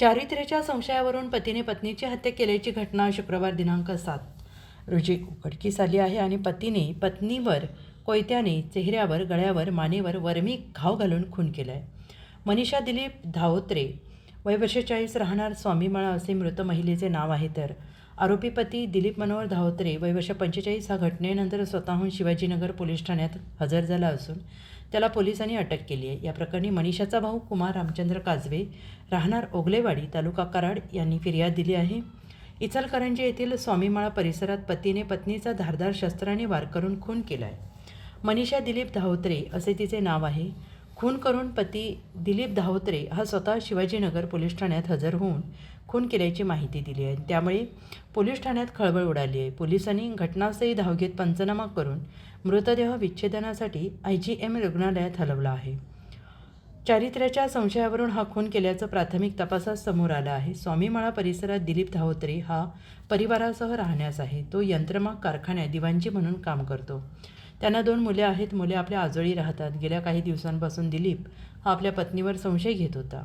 चारित्र्याच्या संशयावरून पतीने पत्नीची हत्या केल्याची घटना शुक्रवार दिनांक सात. रोजी उघडकीस आली आहे आणि पतीने पत्नीवर कोयत्याने चेहऱ्यावर गळ्यावर मानेवर वर्मी घाव घालून खून केला आहे मनीषा दिलीप धावोत्रे वय वर्ष चाळीस राहणार स्वामीमाळा असे मृत महिलेचे नाव आहे तर आरोपी पती दिलीप मनोहर धावत्रे वय वर्ष पंचेचाळीस हा घटनेनंतर स्वतःहून शिवाजीनगर पोलीस ठाण्यात हजर झाला असून त्याला पोलिसांनी अटक केली आहे. या प्रकरणी मनीषाचा भाऊ कुमार रामचंद्र काजवे राहणार ओगलेवाडी तालुका कराड यांनी फिर्याद दिली आहे. इचलकरंजी येथील स्वामीमाळा परिसरात पतीने पत्नीचा धारदार शस्त्राने वार करून खून केला आहे मनीषा दिलीप धावत्रे असे तिचे नाव आहे. खून करून पती दिलीप धावत्रे हा स्वतः शिवाजीनगर पोलीस ठाण्यात हजर होऊन खून केल्याची माहिती दिली आहे. त्यामुळे पोलीस ठाण्यात खळबळ उडाली आहे. पोलिसांनी घटनास्थळी धाव घेत पंचनामा करून मृतदेह विच्छेदनासाठी आय जी एम रुग्णालयात हलवला आहे. चारित्र्याच्या संशयावरून हा खून केल्याचं प्राथमिक तपासात समोर आलं आहे. स्वामीमाळा परिसरात दिलीप धावत्रे हा परिवारासह राहण्यास आहे. तो यंत्रमाग कारखान्यात दिवांची म्हणून काम करतो. त्यांना दोन मुले आहेत. मुले आपल्या आजोळी राहतात. गेल्या काही दिवसांपासून दिलीप हा आपल्या पत्नीवर संशय घेत होता.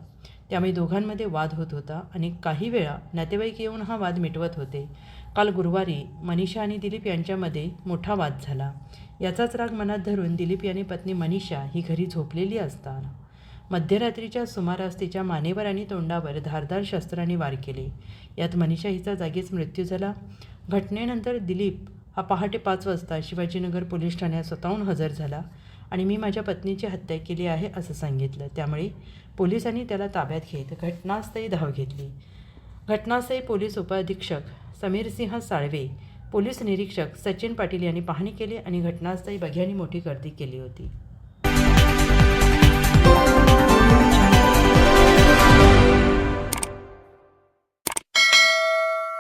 त्यामुळे दोघांमध्ये वाद होत होता आणि काही वेळा नातेवाईक येऊन हा वाद मिटवत होते. काल गुरुवारी मनीषा आणि दिलीप यांच्यामध्ये मोठा वाद झाला. याचाच राग मनात धरून दिलीप यांनी पत्नी मनीषा ही घरी झोपलेली असताना मध्यरात्रीच्या सुमारास तिच्या मानेवर आणि तोंडावर धारदार शस्त्राने वार केले. यात मनीषा हिचा जागीच मृत्यू झाला. घटनेनंतर दिलीप हा पहाटे पाच वाजता शिवाजीनगर पोलीस ठाण्यात स्वतःहून हजर झाला आणि मी माझ्या पत्नीची हत्या केली आहे असं सांगितलं. त्यामुळे पोलिसांनी त्याला ताब्यात घेत घटनास्थळी धाव घेतली. घटनास्थळी पोलीस उपअधीक्षक समीरसिंह साळवे पोलीस निरीक्षक सचिन पाटील यांनी पाहणी केली आणि घटनास्थळी बघ्यांनी मोठी गर्दी केली होती.